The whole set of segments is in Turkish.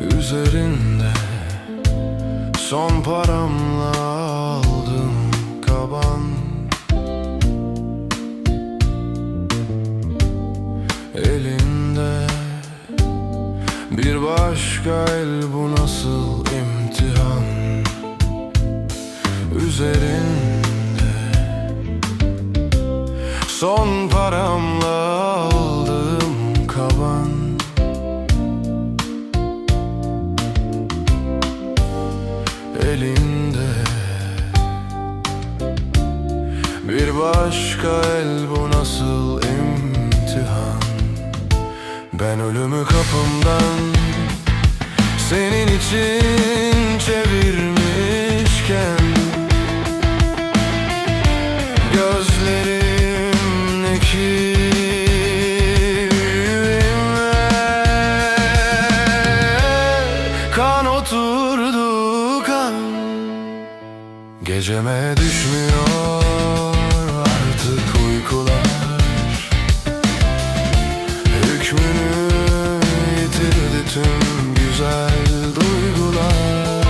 Üzerinde son paramla aldım kaban. Elinde bir başka el bu nasıl imtihan? Üzerinde son paramla elinde. Bir başka el bu nasıl imtihan? Ben ölümü kapımdan Senin için çevirmişken Geceme düşmüyor artık uykular. Hükmünü yitirdi tüm güzel duygular.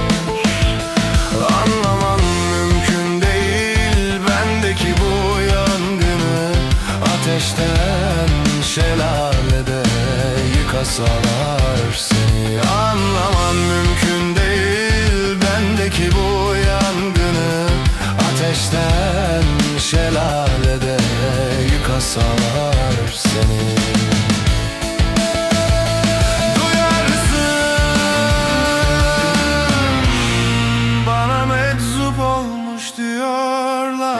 Anlamam mümkün değil bendeki bu yangını Ateşten şelalede yıkasalar seni. Anlamam mümkün sanar seni. Duyarsın Bana meczup olmuş diyorlar.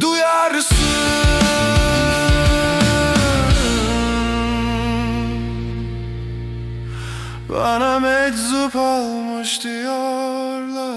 Duyarsın Bana meczup olmuş diyorlar.